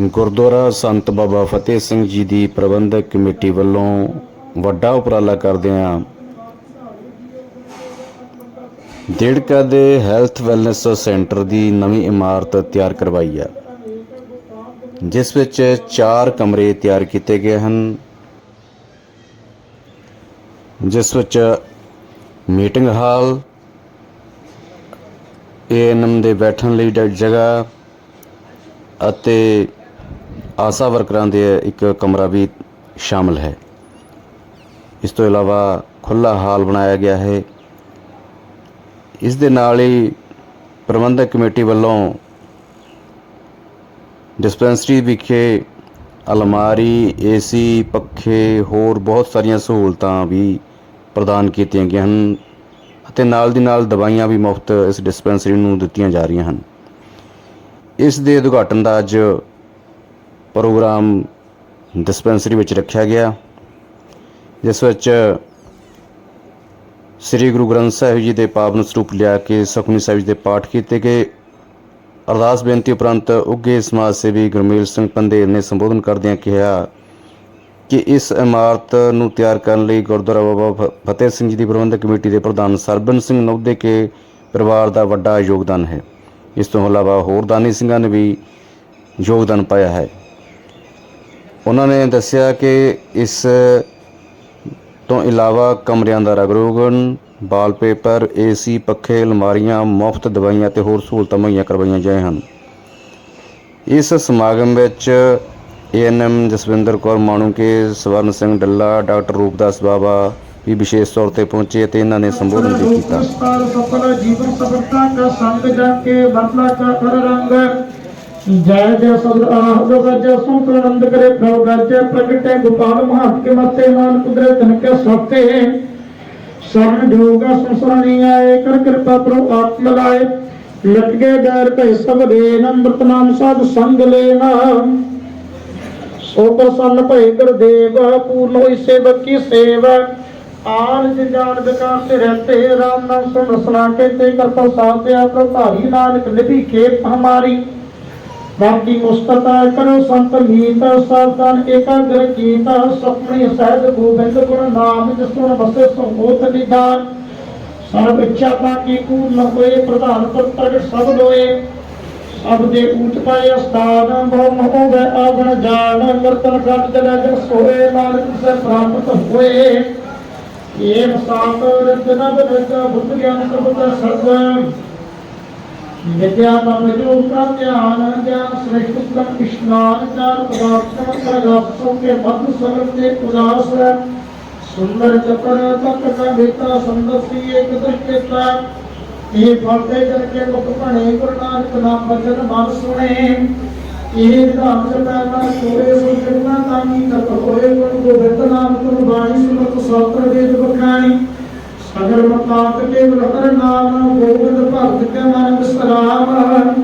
ਗੁਰਦੁਆਰਾ ਸੰਤ ਬਾਬਾ ਫਤਿਹ ਸਿੰਘ ਜੀ ਦੀ ਪ੍ਰਬੰਧਕ committee ਵੱਲੋਂ ਵੱਡਾ ਉਪਰਾਲਾ ਕਰਦਿਆਂ ਡੇੜਕਾ ਦੇ ਹੈਲਥ ਵੈਲਨੈਸ ਸੈਂਟਰ ਦੀ ਨਵੀਂ ਇਮਾਰਤ ਤਿਆਰ ਕਰਵਾਈ ਹੈ, ਜਿਸ ਵਿੱਚ ਚਾਰ ਕਮਰੇ ਤਿਆਰ ਕੀਤੇ ਗਏ ਹਨ, ਜਿਸ ਵਿੱਚ ਮੀਟਿੰਗ ਹਾਲ ਏਐਨਐਮ ਦੇ ਬੈਠਣ ਲਈ ਡ- ਜਗ੍ਹਾ ਅਤੇ ਆਸਾ ਵਰਕਰਾਂ ਦੇ ਇੱਕ ਕਮਰਾ ਵੀ ਸ਼ਾਮਲ ਹੈ। ਇਸ ਤੋਂ ਇਲਾਵਾ ਖੁੱਲਾ ਹਾਲ ਬਣਾਇਆ ਗਿਆ ਹੈ। ਇਸ ਦੇ ਨਾਲ ਹੀ ਪ੍ਰਬੰਧਕ ਕਮੇਟੀ ਵੱਲੋਂ ਡਿਸਪੈਂਸਰੀ ਵਿਖੇ ਅਲਮਾਰੀ, ਏਸੀ ਪੱਖੇ ਹੋਰ ਬਹੁਤ ਸਾਰੀਆਂ ਸਹੂਲਤਾਂ ਵੀ ਪ੍ਰਦਾਨ ਕੀਤੀਆਂ ਗਈਆਂ ਹਨ ਅਤੇ ਨਾਲ ਦੀ ਨਾਲ ਦਵਾਈਆਂ ਵੀ ਮੁਫਤ ਇਸ ਡਿਸਪੈਂਸਰੀ ਨੂੰ ਦਿੱਤੀਆਂ ਜਾ ਰਹੀਆਂ ਹਨ। ਇਸ ਦੇ ਉਦਘਾਟਨ ਦਾ ਅੱਜ ਪ੍ਰੋਗਰਾਮ ਡਿਸਪੈਂਸਰੀ ਵਿੱਚ ਰੱਖਿਆ ਗਿਆ, ਜਿਸ ਵਿੱਚ ਸ੍ਰੀ ਗੁਰੂ ਗ੍ਰੰਥ ਸਾਹਿਬ ਜੀ ਦੇ ਪਾਵਨ ਸਰੂਪ ਲਿਆ ਕੇ ਸੁਖਮਨੀ ਸਾਹਿਬ ਜੀ ਦੇ ਪਾਠ ਕੀਤੇ ਗਏ। ਅਰਦਾਸ ਬੇਨਤੀ ਉਪਰੰਤ ਉੱਗੇ ਸਮਾਜ ਸੇਵੀ ਗੁਰਮੇਲ ਸਿੰਘ ਪੰਦੇਰ ਨੇ ਸੰਬੋਧਨ ਕਰਦਿਆਂ ਕਿਹਾ ਕਿ ਇਸ ਇਮਾਰਤ ਨੂੰ ਤਿਆਰ ਕਰਨ ਲਈ ਗੁਰਦੁਆਰਾ ਬਾਬਾ ਫ- ਫਤਿਹ ਸਿੰਘ ਜੀ ਦੀ ਪ੍ਰਬੰਧਕ ਕਮੇਟੀ ਦੇ ਪ੍ਰਧਾਨ ਸਰਬਨ ਸਿੰਘ ਨੌਦੇ ਕੇ ਪਰਿਵਾਰ ਦਾ ਵੱਡਾ ਯੋਗਦਾਨ ਹੈ। ਇਸ ਤੋਂ ਇਲਾਵਾ ਹੋਰ ਦਾਨੀ ਸਿੰਘਾਂ ਨੇ ਵੀ ਯੋਗਦਾਨ ਪਾਇਆ ਹੈ। ਉਹਨਾਂ ਨੇ ਦੱਸਿਆ ਕਿ ਇਸ ਤੋਂ ਇਲਾਵਾ ਕਮਰਿਆਂ ਦਾ ਰਗਰੋਗਨ ਵਾਲਪੇਪਰ, ਏਸੀ, ਪੱਖੇ, ਅਲਮਾਰੀਆਂ, ਮੁਫਤ ਦਵਾਈਆਂ ਤੇ ਹੋਰ ਸਹੂਲਤਾਂ ਮੁਹੱਈਆ ਕਰਵਾਈਆਂ ਜਾਏ ਹਨ। ਇਸ ਸਮਾਗਮ ਵਿੱਚ ਏਐਨਐਮ ਜਸਵਿੰਦਰ ਕੌਰ ਮਾਣੂਕੇ ਸਵਰਨ ਸਿੰਘ ਡੱਲਾ, ਡਾਕਟਰ ਰੂਪਦਾਸ ਬਾਬਾ ਵੀ ਵਿਸ਼ੇਸ਼ ਤੌਰ ਤੇ ਪਹੁੰਚੇ ਅਤੇ ਇਹਨਾਂ ਨੇ ਸੰਬੋਧਨ ਵੀ ਕੀਤਾ। ਜੀਵਨ ਸਫਲਤਾ ਦਾ ਸੰਗ ਜਾ ਕੇ ਬਦਲਾ ਕਰ ਰੰਗ। जय जय सदर अनाहदो राज्य संकलनंद करे प्रभु राज्य प्रगटे गोपाल महत के मते मान कुदरत धन के सत्ते शरण ढोगा संसरणीय कर कृपा प्रभु आत्म लाए लटके डर पे सब देन अमृत नाम साध संग लेना सो प्रसन्न भय गुरुदेव पूर्ण होई सेवक की सेवा आर्ज जान विकार से रहते राम नाम सुन सुना के ते करता साथ प्रभारी नानक निधि के हमारी ਬਾਕੀ ਮੁਸਤਫਾ ਕਰੋ ਸੰਤ ਮੀਤ, ਸਾਧਨ ਇਕਾਗਰ ਕੀਤਾ ਸੁਖਮਣੀ ਸਹਿਜ ਗੋਬਿੰਦ ਗੁਣ ਨਾਮ, ਜਿਸ ਸੁਣ ਬਸੇ ਸੰਗੋਤ ਨਿਦਾਨ। ਸਰਬ ਇੱਛਾ ਪਾਕੀ ਪੂਰਨ ਹੋਏ, ਪ੍ਰਧਾਨ ਪੁੱਤਰ ਸਭ ਲੋਏ। ਸਭ ਦੇ ਊਚ ਪਾਏ ਅਸਥਾਨ ਬਹੁ ਮਹੋਵੇ ਆਗਣ ਜਾਣ ਮਰਤਨ ਘਟ ਜਨ ਜਨ ਸੋਏ, ਨਾਨਕ ਸੇ ਪ੍ਰਾਪਤ ਹੋਏ। ਇਹ ਸਾਤ ਰਤਨ ਬਦਕ ਬੁੱਧ ਗਿਆਨ ਕਬੂਤ ਸਰਬ ਵਿਦਿਆ ਤਮ ਜੋ ਕਾ ਧਿਆਨ ਗਿਆਨ ਸ੍ਰੇਸ਼ਟ ਉਤਮ ਇਸ਼ਨਾਨ ਚਾਰ ਪਦਾਰਥ ਪ੍ਰਗਾਪ ਸੋ ਕੇ ਮਧ ਸਗਲ ਤੇ ਉਦਾਸ ਸੁੰਦਰ ਚਤਰ ਤਕ ਕਾ ਬੇਤਾ ਸੰਦਸੀ ਇੱਕ ਦ੍ਰਿਸ਼ਟਤਾ ਇਹ ਫਲਦੇ ਜਨ ਕੇ ਮੁਖ ਭਣੇ ਗੁਰੂ ਨਾਨਕ ਨਾਮ ਬਚਨ ਮਨ ਸੁਣੇ ਇਹ ਵਿਧਾਨ ਜਪੈਨਾ ਕੋਰੇ ਸੋ ਜਨਾ ਤਾਮੀ ਤਤ ਹੋਏ ਗੁਰੂ ਗੋਬਿੰਦ ਨਾਮ ਤੁਮ ਬਾਣੀ ਸੁਨਤ ਸੋਤਰ ਵੇਦ ਬਖਾਣੀ ਸਗਰ ਮਤਾਤ ਕੇਵਲ ਨਾਮ ਗੋਬਿੰਦ ਭਗਤ ਕੇ ਮਨ ਵਿਸਰਾਮ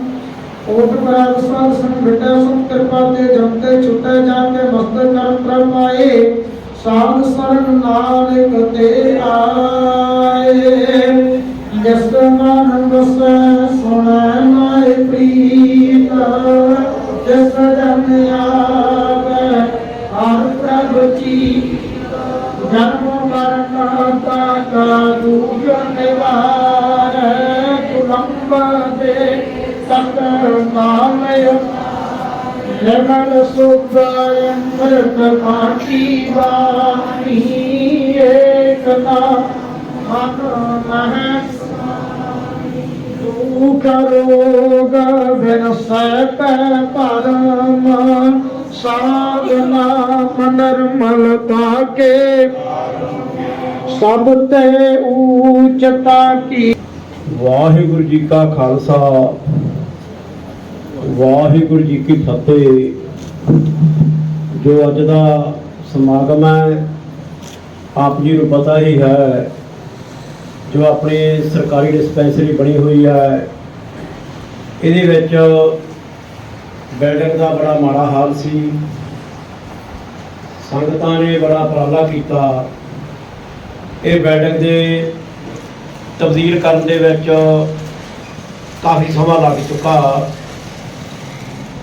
ਓਟ ਪਰਾਗ ਸਾਧ ਸੰਗ ਬਿਟਾ ਕਿਰਪਾ ਤੇ ਜਮਤੇ ਛੁਟੇ ਜਾ ਕੇ ਮਸਤ ਕਰਮ ਪ੍ਰਮਾਏ ਸਾਧ ਸਰਨ ਨਾਨਕ ਤੇ ਆਏ। ਜਿਸ ਮਨ ਵਸੈ ਤੁਲੰਬ ਦੇ ਤਤ ਨਾਮਯ ਜਨਲ ਅੰਮ੍ਰਿਤ ਮਾਟੀ ਬਾਣੀ ਏਕ ਮਨ ਮਹਿ ਦੁਖ ਰੋਗ ਬਿਨ ਸੈਪੈ ਪਰਮ, ਸਾਧਨਾ ਨਰਮਲਤਾ ਕੇ ਸਭ ਤੇ ਊਚਤਾ ਕੀ ਵਾਹਿਗੁਰੂ ਜੀ ਕਾ ਖਾਲਸਾ, ਵਾਹਿਗੁਰੂ ਜੀ ਕੀ ਫਤਿਹ। ਜੋ ਅੱਜ ਦਾ ਸਮਾਗਮ ਹੈ, ਆਪ ਜੀ ਨੂੰ ਪਤਾ ਹੀ ਹੈ, ਜੋ ਆਪਣੇ ਸਰਕਾਰੀ ਡਿਸਪੈਂਸਰੀ ਬਣੀ ਹੋਈ ਹੈ, ਇਹਦੇ ਵਿੱਚ ਬਿਲਡਿੰਗ ਦਾ ਬੜਾ ਮਾੜਾ ਹਾਲ ਸੀ। ਸੰਗਤਾਂ ਨੇ ਬੜਾ ਉਪਰਾਲਾ ਕੀਤਾ। ਇਹ ਬਿਲਡਿੰਗ ਦੇ ਤਬਦੀਲ ਕਰਨ ਦੇ ਵਿੱਚ ਕਾਫੀ ਸਮਾਂ ਲੱਗ ਚੁੱਕਾ।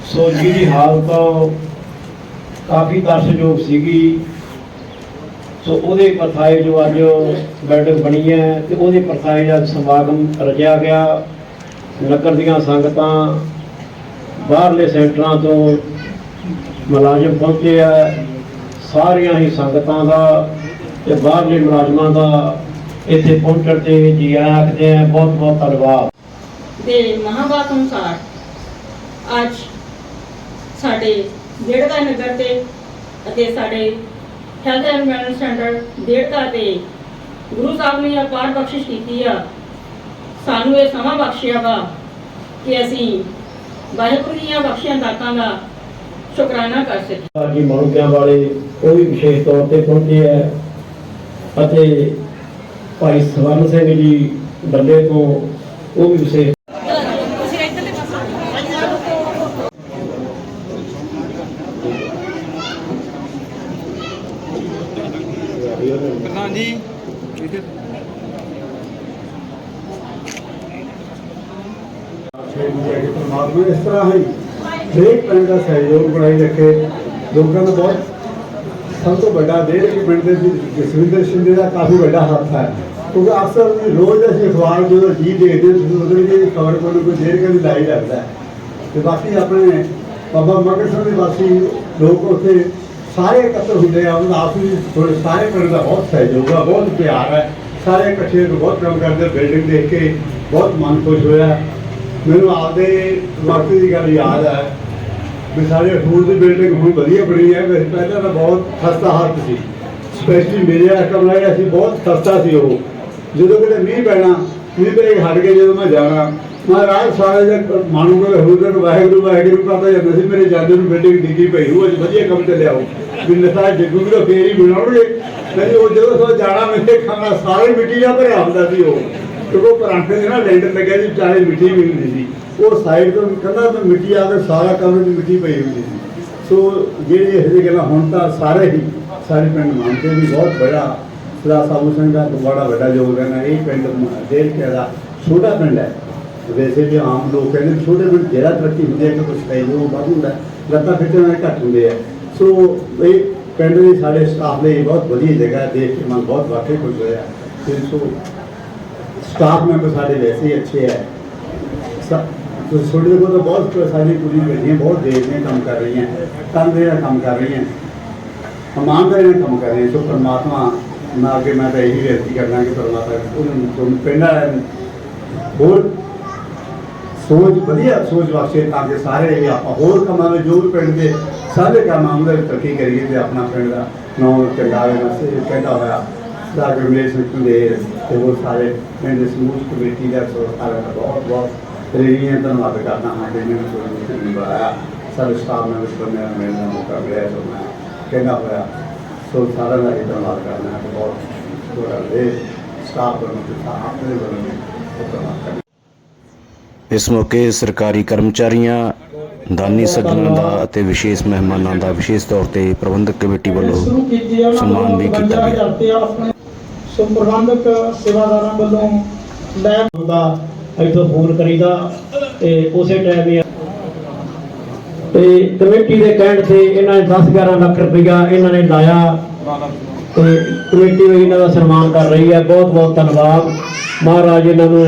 ਸੋ ਜਿਹਦੀ ਹਾਲਤ ਕਾਫੀ ਦਰਸ਼ਯੋਗ ਸੀਗੀ। ਸੋ ਉਹਦੇ ਪਰਥਾਏ ਜੋ ਅੱਜ ਬਿਲਡਿੰਗ ਬਣੀ ਹੈ ਤੇ ਉਹਦੇ ਪਰਥਾਏ ਅੱਜ ਸਮਾਗਮ ਰਚਿਆ ਗਿਆ। ਨਗਰ ਦੀਆਂ ਸੰਗਤਾਂ ਬਾਹਰਲੇ ਸੈਂਟਰਾਂ ਤੋਂ ਮੁਲਾਜ਼ਮ ਪਹੁੰਚੇ ਆ। ਸਾਰੀਆਂ ਹੀ ਸੰਗਤਾਂ ਦਾ ਤੇ ਬਾਹਰਲੇ ਮੁਲਾਜ਼ਮਾਂ ਦਾ ਇੱਥੇ ਪਹੁੰਚਣ ਤੇ ਜੀ ਆਖਦੇ ਆ ਬਹੁਤ ਬਹੁਤ ਧੰਨਵਾਦ। ਦੇ ਮਹਾਵਾਕ ਅਨੁਸਾਰ ਅੱਜ ਸਾਡੇ ਡੇੜਕਾ ਨਗਰ ਤੇ ਅਤੇ ਸਾਡੇ health and wellness centre Derka ਤੇ ਗੁਰੂ ਸਾਹਿਬ ਨੇ ਅਪਾਰ ਬਖਸ਼ਿਸ਼ ਕੀਤੀ ਆ। ਸਾਨੂੰ ਇਹ ਸਮਾਂ ਬਖਸ਼ਿਆ ਵਾ ਕਿ ਅਸੀਂ ਵਾਹਿਗੁਰੂ ਦੀਆਂ ਬਖਸ਼ੀਆਂ ਦਾਤਾਂ ਦਾ ਸ਼ੁਕਰਾਨਾ ਕਰ ਸਕੀਏ। ਜੀ ਮੌਕਿਆਂ ਵਾਲੇ ਵੀ ਵਿਸ਼ੇਸ਼ ਤੌਰ ਤੇ ਪਹੁੰਚੇ ਹੈ ਅਤੇ ਭਾਈ ਸਵਰਨ ਸਿੰਘ ਜੀ ਡੱਲੇ ਤੋਂ ਉਹ ਵੀ ਵਿਸ਼ੇਸ਼ ਪਰਮਾਤਮਾ ਇਸ ਤਰ੍ਹਾਂ ਹੀ ਹਰੇਕ ਪਿੰਡ ਦਾ ਸਹਿਯੋਗ ਬਣਾਈ ਰੱਖੇ। ਲੋਕਾਂ ਦਾ ਬਹੁਤ ਸਭ ਤੋਂ ਵੱਡਾ ਦੇਰ ਕਿ ਪਿੰਡ ਦੇ ਜਸਵਿੰਦਰ ਸ਼ਿੰਦੇ ਦਾ ਕਾਫੀ ਵੱਡਾ ਹੱਥ ਹੈ। ਕਿਉਂਕਿ ਅਕਸਰ ਰੋਜ਼ ਅਸੀਂ ਅਖਬਾਰ ਜਦੋਂ ਜੀ ਦੇਖਦੇ ਹਾਂ ਉਹਦੇ ਵਿੱਚ ਇਹ ਖਬਰ ਕੋਈ ਨਾ ਕੋਈ ਦੇਰ ਕਦੀ ਲਾਈ ਰੱਖਦਾ ਤੇ ਬਾਕੀ ਆਪਣੇ ਬਾਬਾ ਮਗਰ ਸਿੰਘ ਦੇ ਵਾਸੀ ਲੋਕ ਉੱਥੇ ਸਾਰੇ ਇਕੱਤਰ ਹੁੰਦੇ ਆ, ਉਹਨਾਂ ਦਾ ਆਪਸ ਵਿੱਚ ਥੋੜੇ ਸਾਰੇ ਪਿੰਡ ਦਾ ਬਹੁਤ ਸਹਿਯੋਗ ਆ, ਬਹੁਤ ਪਿਆਰ ਹੈ। ਸਾਰੇ ਇਕੱਠੇ ਹੋ ਕੇ ਬਹੁਤ ਕੰਮ ਕਰਦੇ ਬਿਲਡਿੰਗ ਦੇਖ ਕੇ ਬਹੁਤ ਮਨ ਖੁਸ਼ ਹੋਇਆ। ਮੈਨੂੰ ਆਪਦੇ ਵਕਤ ਦੀ ਗੱਲ ਯਾਦ ਹੈ। ਵੀ ਸਾਡੇ ਸਕੂਲ ਦੀ ਬਿਲਡਿੰਗ ਹੁਣ ਵਧੀਆ ਬਣੀ ਹੈ, ਵੈਸੇ ਪਹਿਲਾਂ ਤਾਂ ਬਹੁਤ ਖਸਤਾ ਹਾਲਤ ਸੀ। ਸਪੈਸ਼ਲੀ ਮੇਰੇ ਆ ਕਮਰਾ ਜਿਹੜਾ ਸੀ, ਬਹੁਤ ਖਸਤਾ ਸੀ ਉਹ। ਜਦੋਂ ਕਿਤੇ ਮੀਂਹ ਪੈਣਾ, ਮੀਂਹ ਪੈ ਹਟ ਕੇ ਜਦੋਂ ਮੈਂ ਜਾਣਾ। ਮਹਾਰਾਜ ਰਾਤ ਸਾਰੇ ਜਦ ਮਾਨੂ ਕੋਲ ਹੁਦਰ ਵਾਹਿਗੁਰੂ ਵਾਹਿਗੁਰੂ ਕਰਦਾ ਜਾਂਦਾ ਸੀ, ਮੇਰੇ ਜਾਂਦੇ ਨੂੰ ਬਿਲਡਿੰਗ ਡਿੱਗੀ ਪਈ ਉਹ ਅੱਜ ਵਧੀਆ ਕੰਮ ਚੱਲਿਆ ਉਹ। ਵੀ ਨਸਾ ਡਿੱਗੂਗੀ ਤਾਂ ਫੇਰ ਹੀ ਬਣਾਉਣਗੇ। ਨਹੀਂ, ਉਹ ਜਦੋਂ ਸੋ ਜਾਣਾ ਮੇਰੇ ਖਾਣਾ ਸਾਰੇ ਮਿੱਟੀ ਦਾ ਭਰਿਆ ਹੁੰਦਾ ਸੀ ਉਹ। ਕਿਉਂਕਿ ਪਰਾਂਠੇ ਦੇ ਨਾਲ ਲੈਂਡਰ ਲੱਗਿਆ ਸੀ ਚਾਹੇ ਮਿੱਟੀ ਵੀ ਹੁੰਦੀ ਸੀ। ਉਹ ਸਾਈਡ ਤੋਂ ਕੰਧਾਂ ਤੋਂ ਮਿੱਟੀ ਆ ਕੇ ਸਾਰਾ ਕਮਰੇ ਦੀ ਮਿੱਟੀ ਪਈ ਹੁੰਦੀ ਸੀ। ਸੋ ਜਿਹੜੀ ਇਹ ਜਿਹੀ ਗੱਲਾਂ ਹੁਣ ਤਾਂ ਸਾਰੇ ਹੀ ਸਾਰੇ ਪਿੰਡ ਮੰਨਦੇ ਵੀ ਬਹੁਤ ਬੜਾ ਸਦਾ ਸਾਬੂ ਸਿੰਘ ਦਾ ਬੜਾ ਵੱਡਾ ਯੋਗਦਾਨ ਹੈ। ਇਹ ਪਿੰਡ ਦੇਖ ਕੇ ਦਾ ਛੋਟਾ ਪਿੰਡ ਹੈ। ਵੈਸੇ ਵੀ ਆਮ ਲੋਕ ਕਹਿੰਦੇ ਵੀ ਛੋਟੇ ਪਿੰਡ ਜਿਹੜਾ ਤਰੱਕੀ ਹੁੰਦੀ ਹੈ ਕਿ ਕੁਝ ਸਹਿਯੋਗ ਵੱਧ ਹੁੰਦਾ ਲੱਤਾਂ ਖਿੱਚਣ ਵਾਲੇ ਘੱਟ ਹੁੰਦੇ ਆ। ਸੋ ਇਹ ਪਿੰਡ ਦੇ ਸਾਡੇ ਸਟਾਫ ਲਈ ਬਹੁਤ ਵਧੀਆ ਜਗ੍ਹਾ ਦੇਖ ਕੇ ਮਨ ਬਹੁਤ ਵਾਕਈ ਖੁਸ਼ ਹੋਇਆ। ਤੇ ਸੋ ਸਟਾਫ ਮੈਂਬਰ ਸਾਡੇ ਵੈਸੇ ਹੀ ਅੱਛੇ ਹੈ। ਸ- ਤੁਸੀਂ ਛੋਟੇ ਕੋਲ ਤਾਂ ਬਹੁਤ ਸਾਰੀ ਕੁੜੀ ਬੈਠੀਆਂ ਬਹੁਤ ਦੇਰ ਨੇ ਕੰਮ ਕਰ ਰਹੀਆਂ ਤਨਦੇਹ ਨਾਲ ਕੰਮ ਕਰ ਰਹੀਆਂ। ਇਮਾਨਦਾਰੀ ਨਾਲ ਕੰਮ ਕਰ ਰਹੀਆਂ, ਸੋ ਪਰਮਾਤਮਾ ਮੈਂ ਅੱਗੇ ਮੈਂ ਤਾਂ ਇਹੀ ਬੇਨਤੀ ਕਰਨਾ ਕਿ ਪਰਮਾਤਮਾ ਉਹਨਾਂ ਤੁਹਾਨੂੰ ਪਿੰਡਾਂ ਹੋਰ ਸੋਚ, ਵਧੀਆ ਸੋਚ ਵਾਸਤੇ ਤਾਂ ਕਿ ਸਾਰੇ ਇਹ ਆਪਾਂ ਹੋਰ ਕੰਮਾਂ ਵਿੱਚ ਜੋ ਵੀ ਪਿੰਡ ਦੇ ਸਾਰੇ ਕੰਮਾਂ ਦੇ ਵਿੱਚ ਤਰੱਕੀ ਕਰੀਏ ਤੇ ਆਪਣਾ ਪਿੰਡ ਦਾ ਨਾਮ ਚੰਗਾ ਹੋਵੇ ਨਸੇ ਕਹਿੰਦਾ ਹੋਇਆ ਸਦਾ ਰਿਲੇਸ਼ਨ ਸਿੰਘ ਦੇ ਤੇ ਹੋਰ ਸਾਰੇ ਪਿੰਡ ਦੇ ਸਮੂਹ ਕਮੇਟੀ ਦਾ ਸੋ ਦਾ ਬਹੁਤ ਬਹੁਤ ਰੇਰੀਆਂ ਧੰਨਵਾਦ ਕਰਦਾ ਹਾਂ ਕਿ ਮੈਨੂੰ ਕੋਈ ਨਿਭਾਇਆ ਸਾਰੇ ਸਟਾਫ ਮੈਂਬਰਸ ਬੰਦੇ ਨਾਲ ਮਿਲਣ ਦਾ ਮੌਕਾ ਮਿਲਿਆ ਸੋ ਮੈਂ ਕਹਿੰਦਾ ਹੋਇਆ ਸੋ ਸਾਰਿਆਂ ਦਾ ਧੰਨਵਾਦ ਕਰਨਾ ਹੈ ਬਹੁਤ ਥੋੜਾ ਦੇ ਸਟਾਫ ਵੱਲੋਂ ਤੇ ਆਪਣੇ ਵੱਲੋਂ ਵੀ ਬਹੁਤ ਧੰਨਵਾਦ ਕਰਨਾ ਇਸ ਮੌਕੇ ਸਰਕਾਰੀ ਕਰਮਚਾਰੀਆਂ ਦਾਨੀ ਸੱਜਣਾਂ ਦਾ ਅਤੇ ਵਿਸ਼ੇਸ਼ ਮਹਿਮਾਨਾਂ ਦਾ ਵਿਸ਼ੇਸ਼ ਤੌਰ ਤੇ ਪ੍ਰਬੰਧਕ ਕਮੇਟੀ ਵੱਲੋਂ ਸਨਮਾਨ ਵੀ ਕੀਤਾ ਗਿਆ। ਸੋ ਪ੍ਰਬੰਧਕ ਸੇਵਾਦਾਰਾਂ ਵੱਲੋਂ ਲੈ ਹੁੰਦਾ ਇੱਥੋਂ ਫੋਨ ਕਰੀਦਾ ਤੇ ਉਸੇ ਟਾਈਮ ਹੀ ਤੇ ਕਮੇਟੀ ਦੇ ਕਹਿਣ ਤੇ ਇਹਨਾਂ ਨੇ 10 11 ਲੱਖ ਰੁਪਈਆ ਇਹਨਾਂ ਨੇ ਲਾਇਆ। ਤੇ ਕਮੇਟੀ ਵੀ ਇਹਨਾਂ ਦਾ ਸਨਮਾਨ ਕਰ ਰਹੀ ਹੈ। ਬਹੁਤ ਬਹੁਤ ਧੰਨਵਾਦ। ਮਹਾਰਾਜ ਇਹਨਾਂ ਨੂੰ